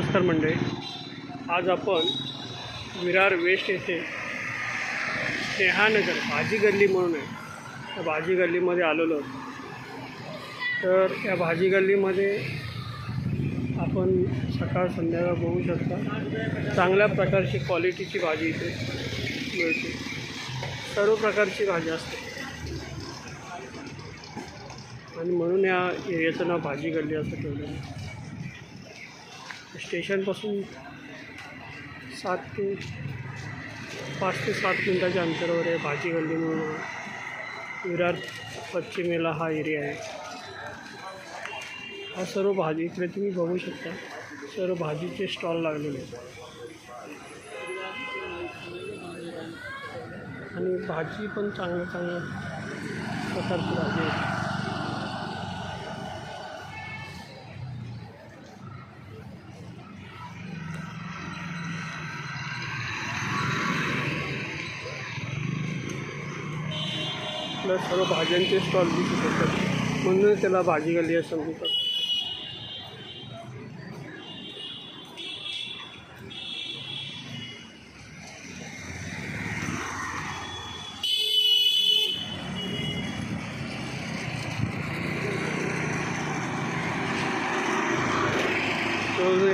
नमस्कार मंडळी. आज आपण विरार वेस्ट येथे स्नेहानगर भाजी गल्ली म्हणून आहे. त्या भाजी गल्लीमध्ये आलेलो होतो तर या भाजी गल्लीमध्ये आपण सकाळ संध्याकाळ बघू शकता. चांगल्या प्रकारची क्वालिटीची भाजी इथे मिळते. सर्व प्रकारची भाजी असते. आणि म्हणून या एरियाचं नाव भाजी गल्ली असं ठेवलेलं आहे. स्टेशनपासून सात ते पाच ते सात मिनटाच्या अंतरावर आहे भाजी गल्ली म्हणून. विरार पश्चिमेला हा एरिया आहे. हा सर्व भाजी इकडे तुम्ही बघू शकता. सर्व भाजीचे स्टॉल लागलेले आहेत. आणि भाजी पण चांगल्या चांगल्या प्रकारची भाजी आहे. प्लस सर्व भाज्यांचे स्टॉल दिसू शकतात. म्हणून त्याला भाजी गल्ली असं म्हणतात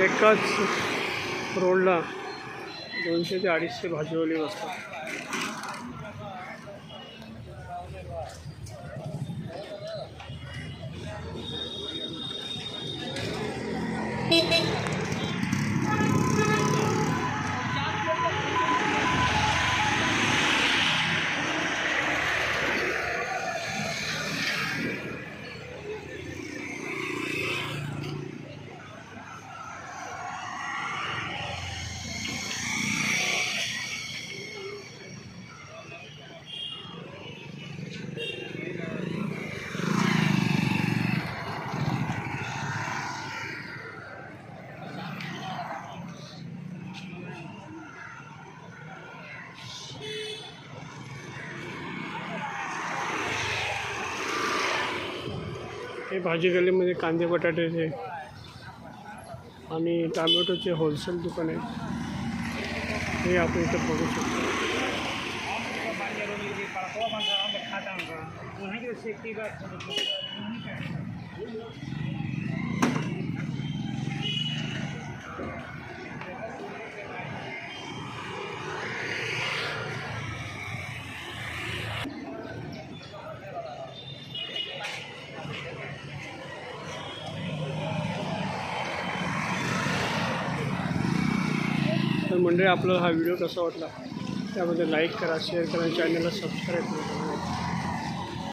एकाच रोडला दोनशे ते अडीचशे भाजीवाली बसतात. हे भाजी गल्लीमध्ये कांदे बटाट्याचे आणि टामॅटोचे होलसेल दुकान आहे. हे आपण इथं बघू शकतो. तर मंडळी आपल्याला हा व्हिडिओ कसा वाटला? त्यामध्ये लाईक करा शेअर करा चॅनलला सबस्क्राईब करा.